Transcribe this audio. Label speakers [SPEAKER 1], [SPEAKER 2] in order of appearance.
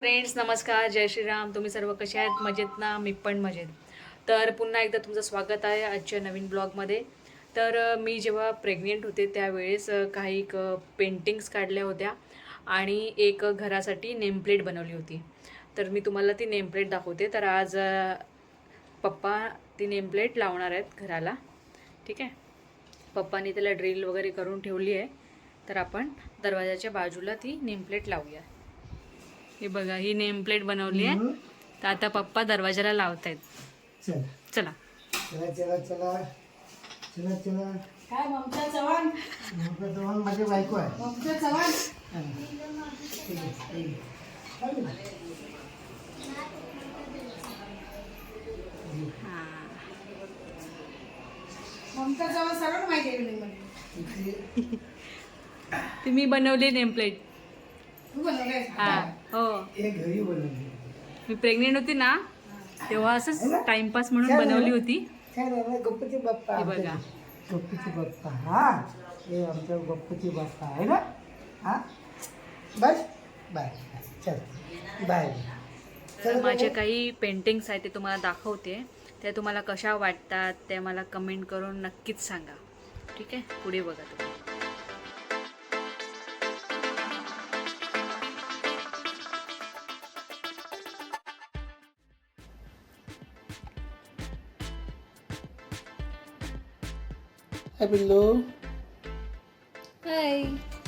[SPEAKER 1] Friends नमस्कार जय श्रीराम. तुम्ही सर्व कसे आहेत? मजेत ना? मी पण मजेत. तर पुन्हा एकदा तुमचं स्वागत आहे आजच्या नवीन ब्लॉगमध्ये. तर मी जेव्हा प्रेग्नेंट होते त्यावेळेस काही क पेंटिंग्स काढल्या होत्या आणि एक घरासाठी नेमप्लेट बनवली होती. तर मी तुम्हाला ती नेमप्लेट दाखवते. तर आज पप्पा ती नेमप्लेट लावणार आहेत घराला. ठीक आहे? पप्पानी त्याला ड्रिल वगैरे करून ठेवली आहे. तर आपण दरवाजाच्या बाजूला ती नेमप्लेट लावूया. हे बघा ही नेम प्लेट बनवली आहे. तर आता पप्पा दरवाजाला लावतायत.
[SPEAKER 2] चल.
[SPEAKER 1] चला.
[SPEAKER 2] चला चला चला. चला चला.
[SPEAKER 3] काय ममता चव्हाण?
[SPEAKER 2] मग माझी बायको आहे.
[SPEAKER 3] ममता चव्हाण?
[SPEAKER 2] हा.
[SPEAKER 3] ममता चव्हाण माहिती आहे बिल्डिंगमध्ये
[SPEAKER 2] इथे
[SPEAKER 1] ती मी बनवली नेम प्लेट.
[SPEAKER 3] तू बनवलंय
[SPEAKER 1] हा मी प्रेग्नेंट होती ना तेव्हा असंच टाइमपास म्हणून बनवली होती.
[SPEAKER 2] गणपती बाप्पा.
[SPEAKER 1] बघा.
[SPEAKER 2] गणपती बाप्पा हा. हे आमचा गणपती बाप्पा आहे ना? हा? बस. बाय चल. बाय.
[SPEAKER 1] तर माझे काही पेंटिंग्स आहेत ते तुम्हाला दाखवते. त्या तुम्हाला कशा वाटतात ते मला कमेंट करून नक्कीच सांगा. ठीक आहे? पुढे बघा तुम्ही.
[SPEAKER 2] Hi, Bilu.
[SPEAKER 1] Hi.